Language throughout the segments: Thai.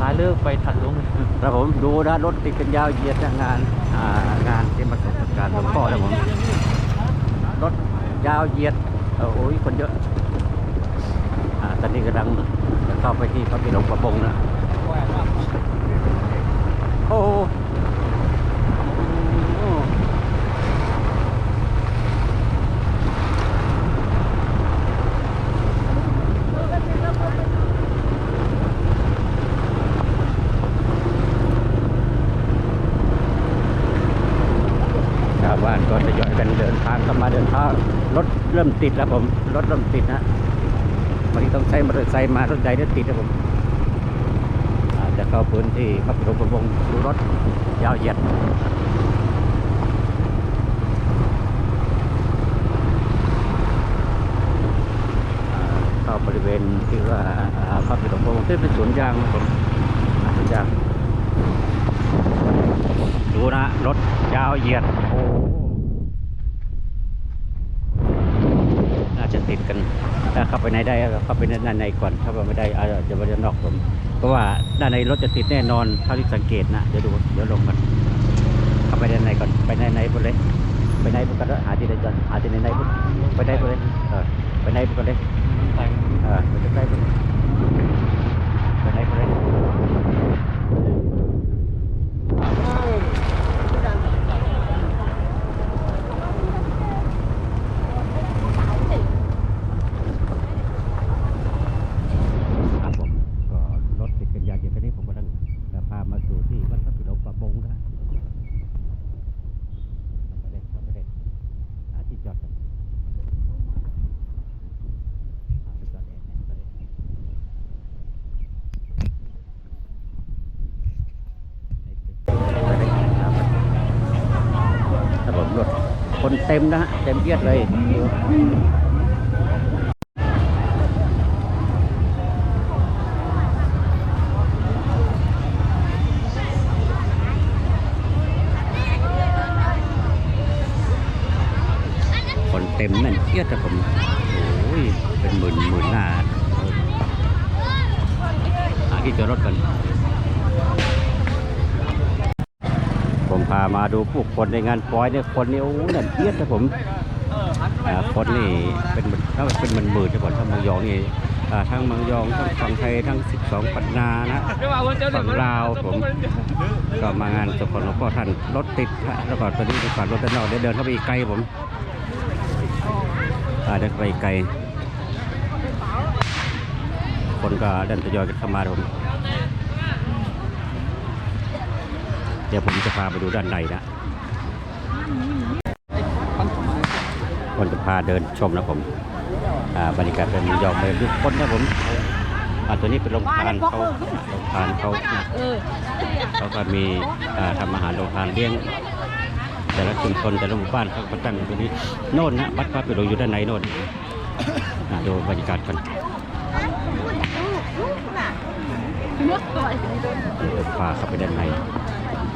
หายเลิกไปถัดลงครับผมดูนะรถติดกันยาวเหยียดนะงานงางานที่มาสงการหลวงพ่อนะผมรถยาวเหยียดโอ้ยคนเยอะอ่าตอนนี้กำลังจะเข้าไปที่พระพิหลงประบงนะโอ้โหชาวบ้าน กันเดินทางกันมาเดินทางรถเริ่มติดแล้วผมรถเริ่มติดนะวันนี้ต้องใช้มอเตอร์ไซค์มารถใหญ่เนี่ยติดนะผมอาจจะเข้าพื้นที่พระพิหลงประบงดูรถยาวเหยียดเข้าบริเวณที่ว่าพระปิฎกระองค์ที่เป็นสวนยางผมสวนยางดูนะรถยาวเหยียดโอ้น่า จะติดกันถ้าเข้าไปในได้เข้าไปในด้านในก่อนถ้าไม่ได้อาจจะไปด้านนอกผมเพราะว่าด้านในรถจะติดแน่นอนเท่าที่สังเกตนะเดี๋ยวดูเดี๋ยวลงกันเข้าไปด้านในก่อนไปในในหมดเลยไปในพวกกันแล้วหาที่ใดก่อนหาที่ในในพวกไปในหมดเลยเออไปในพวกกันเลยเออไปใกล้ๆไปไปไหนไปไหนครับผมก็รถติดกันยาวอย่างนี้ผมกำลังจะพามาสู่ที่วัดพระปิฎกประบงนะเข้าไปเลยเข้าไปเลยหาที่จอดกัน ครับผมรถคน เต็มนะฮะเต็มเอียดเลยคนเต็มแน่นเอียดครับผมโอ้ยเป็นหมื่นหมื่นหน้าหาที่จอดรถกัน พามาดูผู้คนในงานปอยเนี่ยคนนี่โอ้นั่นเอียดนะผมคนนี่เป็นมันถ้าเป็นหมันหมื่นจะก่อนถ้าเมืองยองนี่ทั้งเมืองยองทั้งฝั่งไทยทั้ง 12 ปัตนานะฝั่งลาวผมก็มางานศพของหลวงพ่อท่านรถติดแล้วก็ตอนนี้ไปฝั่งรถด้านนอกเดินเดินเข้าไปไกลผมเดินไปไกลคนก็เดินทยอยกันเข้ามาผม เดี๋ยวผมจะพาไปดูด้านในนะคนจะพาเดินชมนะผมอ่าบรรยากาศเป็นยอมเลยทุกคนนะผมอ่าตัวนี้เป็นโรงทานเขาโรงทานเขาเขาก็มีอ่าทำอาหารโรงทานเลี้ยง แต่ละชุมชนแต่ละหมู่บ้านเขาก็ตั้งอยู่ตรงนี้โน่นนะวัดพระปิฎกอยู่ด้านในโน่นอ่าดูบรรยากาศกันเดี๋ยวพาเข้าไปด้านใน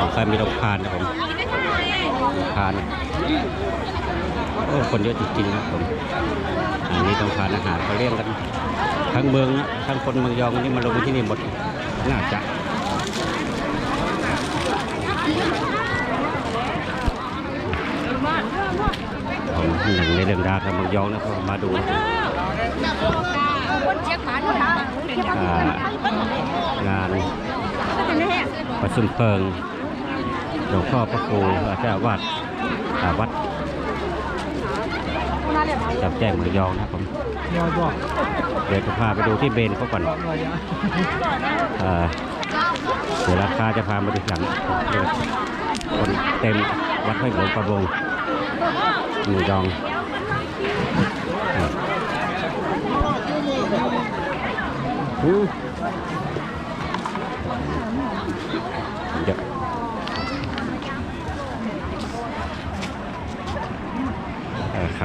เคยอะใครมีโรงทานนะผมโรงทานโอ้คนเยอะจริงๆนะผมอันนี้ต้องทานอาหารเขาเลี้ยงกัน ทั้งเมืองนะทั้งคนเมืองยองนี่มาลงที่นี่หมดน่าจะผมหนึ่งในเรื่องราวของเมืองยองนะผมมาดูงานประชุมเพลิง หลวงพ่อพระครูเจ้าอาวาดอาวัดจับแจ้งเมือยองนะครับผมยอดบอเดี๋ยวจะพาไปดูที่เบนเขาก่อนเออเดี๋ยวราคาจะพามาดูหลังคนเต็มวัดห้วยหลวงประบงเมือยองอะอู้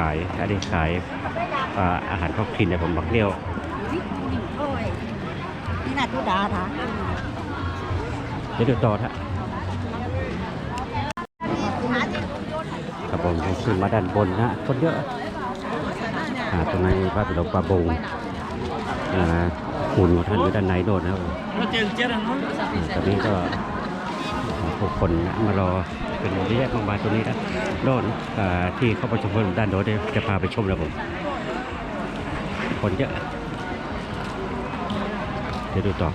าย อันนี้ขายอ่าอาหารท้องถิ่นนะผมบักเลี้ยวโอ้ยนี่น่ะทุดาท่ะเดี๋ยวดูต่อฮะครับผมผมขึ้นมาด้านบนนะคนเยอะอ่าตรงนี้พระปิฎกปลาบงอ่าหุ่นของท่านอยู่ด้านในโดนนะครับผมตอนนี้ก็ ผู้คนนะมารอเป็นเยอะแยะมากมายตัวนี้นะโดนอ่าที่เข้าประชุมด้านโน้นจะพาไปชมนะผมคนเยอะเดี๋ยวดูต่อ